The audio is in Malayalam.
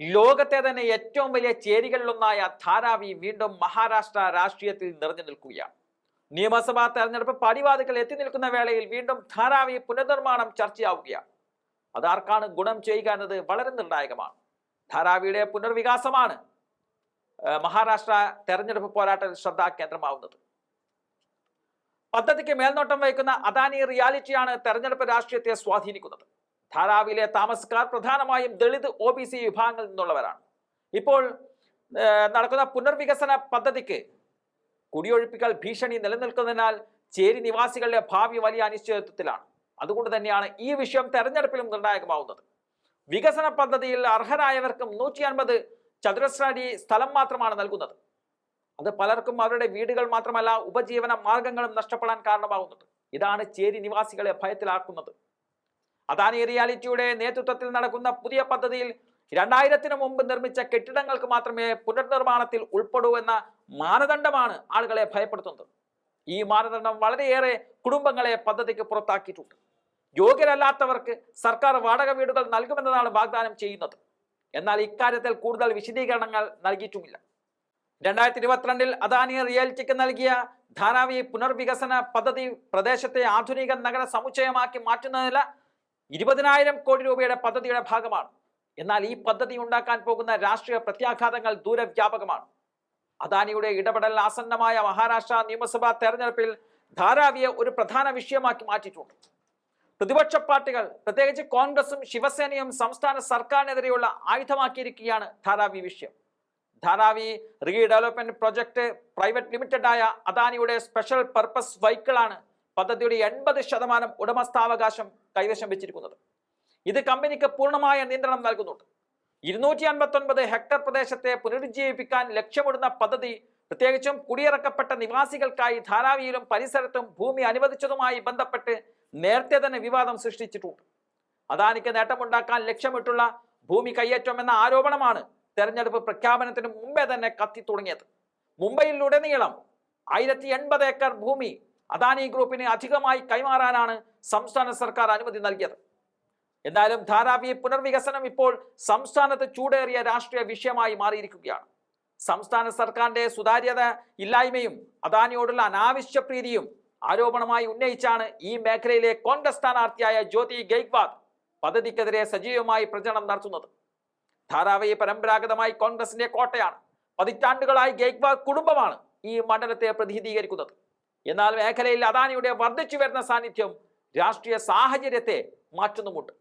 ലോകത്തെ തന്നെ ഏറ്റവും വലിയ ചേരികളിലൊന്നായ ധാരാവി വീണ്ടും മഹാരാഷ്ട്ര രാഷ്ട്രീയത്തിൽ നിറഞ്ഞു നിൽക്കുകയാണ്. നിയമസഭാ തെരഞ്ഞെടുപ്പ് പടിവാദികൾ എത്തി നിൽക്കുന്ന വേളയിൽ വീണ്ടും ധാരാവി പുനർനിർമ്മാണം ചർച്ചയാവുകയാണ്. അതാർക്കാണ് ഗുണം ചെയ്യുക എന്നത് വളരെ നിർണായകമാണ്. ധാരാവിയുടെ പുനർവികാസമാണ് മഹാരാഷ്ട്ര തെരഞ്ഞെടുപ്പ് പോരാട്ടത്തിൽ ശ്രദ്ധാകേന്ദ്രമാവുന്നത് പദ്ധതിക്ക് മേൽനോട്ടം വഹിക്കുന്ന അദാനി റിയാലിറ്റിയാണ് തെരഞ്ഞെടുപ്പ് രാഷ്ട്രീയത്തെ സ്വാധീനിക്കുന്നത്. ധാരാവിലെ താമസക്കാർ പ്രധാനമായും ദളിത് ഒ ബി സി വിഭാഗങ്ങളിൽ നിന്നുള്ളവരാണ്. ഇപ്പോൾ നടക്കുന്ന പുനർവികസന പദ്ധതിക്ക് കുടിയൊഴിപ്പിക്കൽ ഭീഷണി നിലനിൽക്കുന്നതിനാൽ ചേരി നിവാസികളുടെ ഭാവി വലിയ അനിശ്ചിതത്വത്തിലാണ്. അതുകൊണ്ട് തന്നെയാണ് ഈ വിഷയം തെരഞ്ഞെടുപ്പിലും നിർണായകമാവുന്നത്. വികസന പദ്ധതിയിൽ അർഹരായവർക്കും നൂറ്റി അൻപത് ചതുരശ്ര അടി സ്ഥലം മാത്രമാണ് നൽകുന്നത്. അത് പലർക്കും അവരുടെ വീടുകൾ മാത്രമല്ല ഉപജീവന മാർഗങ്ങളും നഷ്ടപ്പെടാൻ കാരണമാകുന്നുണ്ട് ഇതാണ് ചേരി നിവാസികളെ ഭയത്തിലാക്കുന്നത്. അദാനി റിയാലിറ്റിയുടെ നേതൃത്വത്തിൽ നടക്കുന്ന പുതിയ പദ്ധതിയിൽ രണ്ടായിരത്തിന് മുമ്പ് നിർമ്മിച്ച കെട്ടിടങ്ങൾക്ക് മാത്രമേ പുനർനിർമ്മാണത്തിൽ ഉൾപ്പെടൂ എന്ന മാനദണ്ഡമാണ് ആളുകളെ ഭയപ്പെടുത്തുന്നത്. ഈ മാനദണ്ഡം വളരെയേറെ കുടുംബങ്ങളെ പദ്ധതിക്ക് പുറത്താക്കിയിട്ടുണ്ട്. യോഗ്യരല്ലാത്തവർക്ക് സർക്കാർ വാടക വീടുകൾ നൽകുമെന്നതാണ് വാഗ്ദാനം ചെയ്യുന്നത്. എന്നാൽ ഇക്കാര്യത്തിൽ കൂടുതൽ വിശദീകരണങ്ങൾ നൽകിയിട്ടുമില്ല. രണ്ടായിരത്തി ഇരുപത്തിരണ്ടിൽ അദാനി റിയാലിറ്റിക്ക് നൽകിയ ധാരാവി പുനർവികസന പദ്ധതി പ്രദേശത്തെ ആധുനിക നഗര സമുച്ചയമാക്കി മാറ്റുന്നതിന് ഇരുപതിനായിരം കോടി രൂപയുടെ പദ്ധതിയുടെ ഭാഗമാണ്. എന്നാൽ ഈ പദ്ധതി ഉണ്ടാക്കാൻ പോകുന്ന രാഷ്ട്രീയ പ്രത്യാഘാതങ്ങൾ ദൂരവ്യാപകമാണ്. അദാനിയുടെ ഇടപെടൽ ആസന്നമായ മഹാരാഷ്ട്ര നിയമസഭാ തെരഞ്ഞെടുപ്പിൽ ധാരാവിയെ ഒരു പ്രധാന വിഷയമാക്കി മാറ്റിയിട്ടുണ്ട്. പ്രതിപക്ഷ പാർട്ടികൾ പ്രത്യേകിച്ച് കോൺഗ്രസും ശിവസേനയും സംസ്ഥാന സർക്കാരിനെതിരെയുള്ള ആയുധമാക്കിയിരിക്കുകയാണ് ധാരാവി വിഷയം. ധാരാവി റീഡെവലപ്മെന്റ് പ്രൊജക്ട് പ്രൈവറ്റ് ലിമിറ്റഡായ അദാനിയുടെ സ്പെഷ്യൽ പർപ്പസ് വെഹിക്കിളാണ് പദ്ധതിയുടെ എൺപത് ശതമാനം ഉടമസ്ഥാവകാശം കൈവശം വെച്ചിരിക്കുന്നത്. ഇത് കമ്പനിക്ക് പൂർണമായ നിയന്ത്രണം നൽകുന്നുണ്ട്. ഇരുന്നൂറ്റി അൻപത്തൊൻപത് ഹെക്ടർ പ്രദേശത്തെ പുനരുജ്ജീവിപ്പിക്കാൻ ലക്ഷ്യമിടുന്ന പദ്ധതി പ്രത്യേകിച്ചും കുടിയിറക്കപ്പെട്ട നിവാസികൾക്കായി ധാരാവിയിലും പരിസരത്തും ഭൂമി അനുവദിച്ചതുമായി ബന്ധപ്പെട്ട് നേരത്തെ തന്നെ വിവാദം സൃഷ്ടിച്ചിട്ടുണ്ട്. അദാനിക്ക് നേട്ടമുണ്ടാക്കാൻ ലക്ഷ്യമിട്ടുള്ള ഭൂമി കയ്യേറ്റം എന്ന ആരോപണമാണ് തെരഞ്ഞെടുപ്പ് പ്രഖ്യാപനത്തിന് മുമ്പേ തന്നെ കത്തി തുടങ്ങിയത്. മുംബൈയിലുടനീളം ആയിരത്തി എൺപത് ഏക്കർ ഭൂമി അദാനി ഗ്രൂപ്പിന് അധികമായി കൈമാറാനാണ് സംസ്ഥാന സർക്കാർ അനുമതി നൽകിയത്. എന്നാലും ധാരാവി പുനർവികസനം ഇപ്പോൾ സംസ്ഥാനത്ത് ചൂടേറിയ രാഷ്ട്രീയ വിഷയമായി മാറിയിരിക്കുകയാണ്. സംസ്ഥാന സർക്കാരിന്റെ സുതാര്യത ഇല്ലായ്മയും അദാനിയോടുള്ള അനാവശ്യ പ്രീതിയും ആരോപണമായി ഉന്നയിച്ചാണ് ഈ മേഖലയിലെ കോൺഗ്രസ് സ്ഥാനാർത്ഥിയായ ജ്യോതി ഗെയ്ക്വാദ് പദ്ധതിക്കെതിരെ സജീവമായി പ്രചരണം നടത്തുന്നത്. ധാരാവി പരമ്പരാഗതമായി കോൺഗ്രസിന്റെ കോട്ടയാണ്. പതിറ്റാണ്ടുകളായി ഗെയ്ക്വാദ് കുടുംബമാണ് ഈ മണ്ഡലത്തെ പ്രതിനിധീകരിക്കുന്നത്. എന്നാൽ മേഖലയിൽ അദാനിയുടെ വർദ്ധിച്ചു വരുന്ന സാന്നിധ്യം രാഷ്ട്രീയ സാഹചര്യത്തെ മാറ്റുന്നുമുണ്ട്.